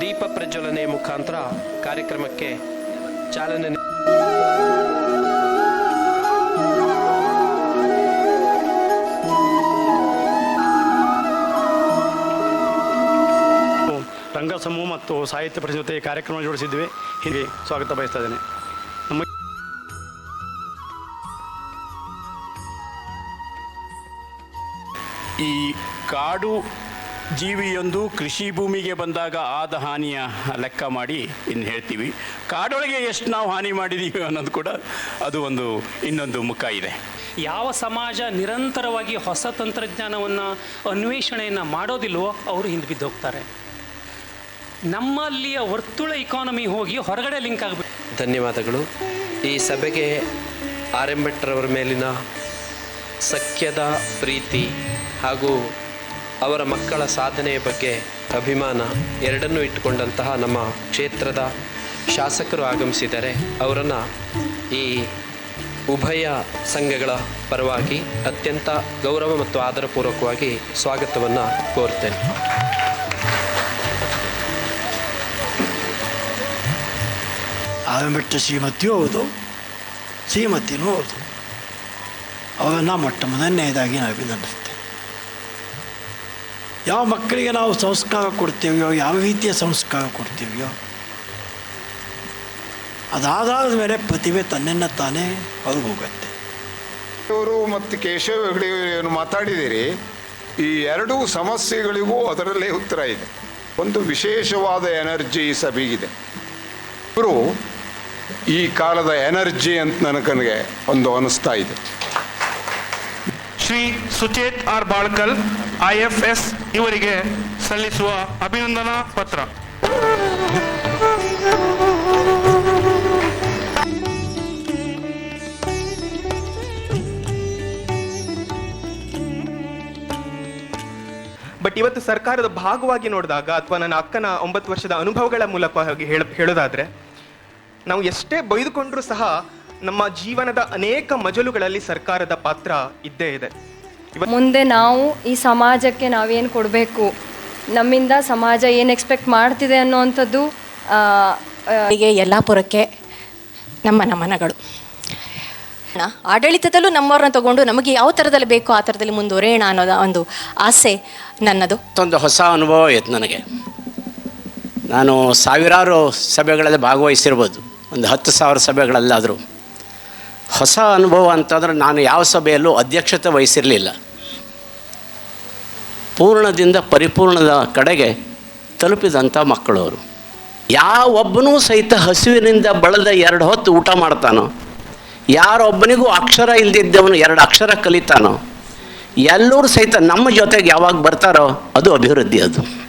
ದೀಪ ಪ್ರಜ್ವಲನೆ ಮುಖಾಂತರ ಕಾರ್ಯಕ್ರಮಕ್ಕೆ ಚಾಲನೆ ರಂಗ ಸಮೂಹ ಮತ್ತು ಸಾಹಿತ್ಯ ಪರಿಷತ್ ಜೊತೆ ಕಾರ್ಯಕ್ರಮ ಜೋಡಿಸಿದ್ವಿ. ಹೀಗೆ ಸ್ವಾಗತ ಬಯಸ್ತಾ ಇದ್ದೇನೆ. ಈ ಕಾಡು ಜೀವಿಯೊಂದು ಕೃಷಿ ಭೂಮಿಗೆ ಬಂದಾಗ ಆದ ಹಾನಿಯ ಲೆಕ್ಕ ಮಾಡಿ ಇನ್ನು ಹೇಳ್ತೀವಿ. ಕಾಡೊಳಗೆ ಎಷ್ಟು ನಾವು ಹಾನಿ ಮಾಡಿದ್ದೀವಿ ಅನ್ನೋದು ಕೂಡ ಅದು ಒಂದು ಇನ್ನೊಂದು ಮುಖ ಇದೆ. ಯಾವ ಸಮಾಜ ನಿರಂತರವಾಗಿ ಹೊಸ ತಂತ್ರಜ್ಞಾನವನ್ನು ಅನ್ವೇಷಣೆಯನ್ನು ಮಾಡೋದಿಲ್ವೋ ಅವರು ಹಿಂದೆ ಬಿದ್ದೋಗ್ತಾರೆ. ನಮ್ಮಲ್ಲಿಯ ವರ್ತುಳ ಇಕಾನಮಿ ಹೋಗಿ ಹೊರಗಡೆ ಲಿಂಕ್ ಆಗಬೇಕು ಧನ್ಯವಾದಗಳು. ಈ ಸಭೆಗೆ ಆರ್ ಎಂ ಭಟ್ರವರ ಮೇಲಿನ ಸಖ್ಯದ ಪ್ರೀತಿ ಹಾಗೂ ಅವರ ಮಕ್ಕಳ ಸಾಧನೆಯ ಬಗ್ಗೆ ಅಭಿಮಾನ ಎರಡನ್ನೂ ಇಟ್ಟುಕೊಂಡಂತಹ ನಮ್ಮ ಕ್ಷೇತ್ರದ ಶಾಸಕರು ಆಗಮಿಸಿದರೆ ಅವರನ್ನು ಈ ಉಭಯ ಸಂಘಗಳ ಪರವಾಗಿ ಅತ್ಯಂತ ಗೌರವ ಮತ್ತು ಆದರಪೂರ್ವಕವಾಗಿ ಸ್ವಾಗತವನ್ನು ಕೋರ್ತೇನೆ. ಆವೆಂಬಿಟ್ಟು ಶ್ರೀಮತಿಯೂ ಹೌದು. ಶ್ರೀಮತಿನೂ ಹೌದು. ಅವನ್ನ ಮೊಟ್ಟ ಮೊದಲನೇದಾಗಿ ಅಭಿನಂದಿಸ್ತೇನೆ ಯಾವ ಮಕ್ಕಳಿಗೆ ನಾವು ಸಂಸ್ಕಾರ ಕೊಡ್ತೇವೆಯೋ, ಯಾವ ರೀತಿಯ ಸಂಸ್ಕಾರ ಕೊಡ್ತೇವೆಯೋ, ಅದಾದಾದ ಮೇಲೆ ಪ್ರತಿಭೆ ತನ್ನನ್ನು ತಾನೇ ಅವ್ರಿಗೆ ಹೋಗುತ್ತೆ ಅವರು ಮತ್ತು ಕೇಶವ ಏನು ಮಾತಾಡಿದಿರಿ ಈ ಎರಡೂ ಸಮಸ್ಯೆಗಳಿಗೂ ಅದರಲ್ಲೇ ಉತ್ತರ ಇದೆ. ಒಂದು ವಿಶೇಷವಾದ ಎನರ್ಜಿ ಸಭೆಗಿದೆ. ಇವರು ಈ ಕಾಲದ ಎನರ್ಜಿ ಅಂತ ನನಗೆ ಒಂದು ಅನಿಸ್ತಾ ಇದೆ. ಶ್ರೀ ಸುಚೇತ್ ಆರ್ ಬಾಳ್ಕಲ್ ಐಎಫ್ಎಸ್ ಇವರಿಗೆ ಸಲ್ಲಿಸುವ ಅಭಿನಂದನಾ ಪತ್ರ. ಬಟ್ ಇವತ್ತು ಸರ್ಕಾರದ ಭಾಗವಾಗಿ ನೋಡಿದಾಗ ಅಥವಾ ನನ್ನ ಅಕ್ಕನ ಒಂಬತ್ತು ವರ್ಷದ ಅನುಭವಗಳ ಮೂಲಕವಾಗಿ ಹೇಳ ಹೇಳೋದಾದ್ರೆ ನಾವು ಎಷ್ಟೇ ಬೈದುಕೊಂಡ್ರೂ ಸಹ ನಮ್ಮ ಜೀವನದ ಅನೇಕ ಮಜಲುಗಳಲ್ಲಿ ಸರ್ಕಾರದ ಪಾತ್ರ ಇದ್ದೇ ಇದೆ. ಮುಂದೆ ನಾವು ಈ ಸಮಾಜಕ್ಕೆ ನಾವೇನು ಕೊಡಬೇಕು? ನಮ್ಮಿಂದ ಸಮಾಜ ಏನು ಎಕ್ಸ್ಪೆಕ್ಟ್ ಮಾಡ್ತಿದೆ ಅನ್ನೋವಂಥದ್ದು ಹೀಗೆ ಯಲ್ಲಾಪುರಕ್ಕೆ ನಮ್ಮ ನಮನಗಳು. ಆಡಳಿತದಲ್ಲೂ ನಮ್ಮವ್ರನ್ನ ತಗೊಂಡು ನಮಗೆ ಯಾವ ಥರದಲ್ಲಿ ಬೇಕೋ ಆ ಥರದಲ್ಲಿ ಮುಂದುವರೆಯೋಣ ಅನ್ನೋದ ಒಂದು ಆಸೆ ನನ್ನದು. ಒಂದು ಹೊಸ ಅನುಭವ ಇತ್ತು ನನಗೆ. ನಾನು ಸಾವಿರಾರು ಸಭೆಗಳಲ್ಲಿ ಭಾಗವಹಿಸಿರ್ಬೋದು. ಒಂದು ಹತ್ತು ಸಾವಿರ ಸಭೆಗಳಲ್ಲಾದರೂ ಹೊಸ ಅನುಭವ ಅಂತಂದ್ರೆ ನಾನು ಯಾವ ಸಭೆಯಲ್ಲೂ ಅಧ್ಯಕ್ಷತೆ ವಹಿಸಿರಲಿಲ್ಲ. ಪೂರ್ಣದಿಂದ ಪರಿಪೂರ್ಣದ ಕಡೆಗೆ ತಲುಪಿದಂಥ ಮಕ್ಕಳವರು. ಯಾವೊಬ್ಬನೂ ಸಹಿತ ಹಸಿವಿನಿಂದ ಬಳದ ಎರಡು ಹೊತ್ತು ಊಟ ಮಾಡ್ತಾನೋ, ಯಾರೊಬ್ಬನಿಗೂ ಅಕ್ಷರ ಇಲ್ದಿದ್ದವನು ಎರಡು ಅಕ್ಷರ ಕಲಿತಾನೋ, ಎಲ್ಲರೂ ಸಹಿತ ನಮ್ಮ ಜೊತೆಗೆ ಯಾವಾಗ ಬರ್ತಾರೋ ಅದು ಅಭಿವೃದ್ಧಿ ಅದು.